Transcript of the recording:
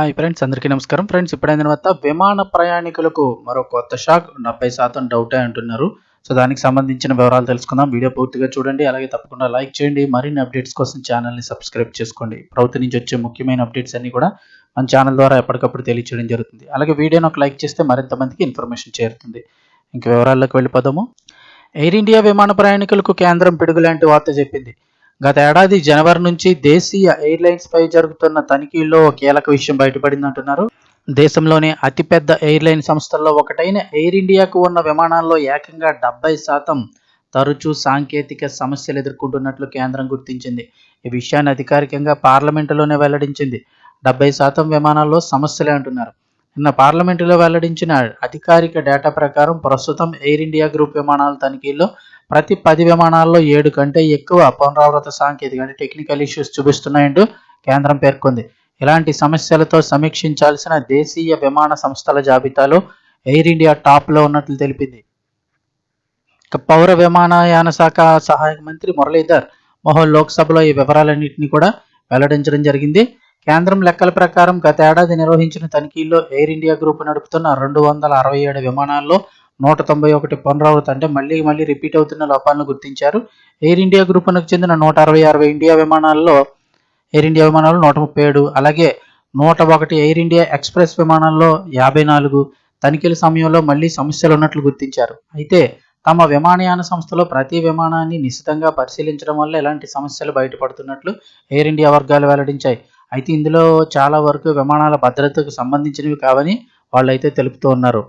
Hi friends అందరికీ నమస్కారం. Friends ఇప్పుడైన తర్వాత విమాన ప్రయాణికులకు మరో కొత్త షాక్ డెబ్బై శాతం డౌటే అంటున్నారు. సో దానికి సంబంధించిన వివరాలు తెలుసుకుందాం. వీడియో పూర్తిగా చూడండి. అలాగే తప్పకుండా లైక్ చేయండి. మరిన్ని అప్డేట్స్ కోసం ఛానల్ని సబ్స్క్రైబ్ చేసుకోండి. ప్రభుత్వం నుంచి వచ్చే ముఖ్యమైన అప్డేట్స్ అన్ని కూడా మన ఛానల్ ద్వారా ఎప్పటికప్పుడు తెలియచేయడం జరుగుతుంది. అలాగే వీడియోని ఒక లైక్ చేస్తే మరింత మందికి ఇన్ఫర్మేషన్ చేరుతుంది. ఇంక వివరాల్లోకి వెళ్ళిపోదాము. ఎయిర్ ఇండియా విమాన ప్రయాణికులకు కేంద్రం పిడుగు లాంటి వార్త చెప్పింది. గత ఏడాది జనవరి నుంచి దేశీయ ఎయిర్లైన్స్ పై జరుగుతున్న తనిఖీల్లో కీలక విషయం బయటపడింది అంటున్నారు దేశంలోని అతిపెద్ద ఎయిర్లైన్ సంస్థల్లో ఒకటైన ఎయిర్ ఇండియాకు ఉన్న విమానాల్లో ఏకంగా డెబ్బై శాతం తరచూ సాంకేతిక సమస్యలు ఎదుర్కొంటున్నట్లు కేంద్రం గుర్తించింది. ఈ విషయాన్ని అధికారికంగా పార్లమెంటులోనే వెల్లడించింది. డెబ్బై శాతం విమానాల్లో సమస్యలే అంటున్నారు. నిన్న పార్లమెంటులో వెల్లడించిన అధికారిక డేటా ప్రకారం ప్రస్తుతం ఎయిర్ ఇండియా గ్రూప్ విమానాల తనిఖీల్లో ప్రతి పది విమానాల్లో ఏడు కంటే ఎక్కువ పునరావృత సాంకేతిక అంటే టెక్నికల్ ఇష్యూస్ చూపిస్తున్నాయంటూ కేంద్రం పేర్కొంది. ఇలాంటి సమస్యలతో సమీక్షించాల్సిన దేశీయ విమాన సంస్థల జాబితాలో ఎయిర్ ఇండియా టాప్లో ఉన్నట్లు తెలిపింది. పౌర విమానయాన శాఖ సహాయక మంత్రి మురళీధర్ మోహన్ లోక్సభలో ఈ వివరాలన్నింటినీ కూడా వెల్లడించడం జరిగింది. కేంద్రం లెక్కల ప్రకారం గత ఏడాది నిర్వహించిన తనిఖీల్లో ఎయిర్ ఇండియా గ్రూప్ నడుపుతున్న రెండు వందల అరవై ఏడు విమానాల్లో నూట తొంభై ఒకటి పునరావృత అంటే మళ్ళీ మళ్ళీ రిపీట్ అవుతున్న లోపాలను గుర్తించారు. ఎయిర్ ఇండియా గ్రూపునకు చెందిన నూట అరవై అరవై ఇండియా విమానాల్లో ఎయిర్ ఇండియా విమానాలు నూట ముప్పై ఏడు అలాగే నూట ఒకటి ఎయిర్ ఇండియా ఎక్స్ప్రెస్ విమానాల్లో యాభై నాలుగు తనిఖీల సమయంలో మళ్ళీ సమస్యలు ఉన్నట్లు గుర్తించారు. అయితే తమ విమానయాన సంస్థలో ప్రతి విమానాన్ని నిశితంగా పరిశీలించడం వల్ల ఎలాంటి సమస్యలు బయటపడుతున్నట్లు ఎయిర్ ఇండియా వర్గాలు వెల్లడించాయి. అయితే ఇందులో చాలా వరకు విమానాల భద్రతకు సంబంధించినవి కావని వాళ్ళు అయితే తెలుపుతూ ఉన్నారు.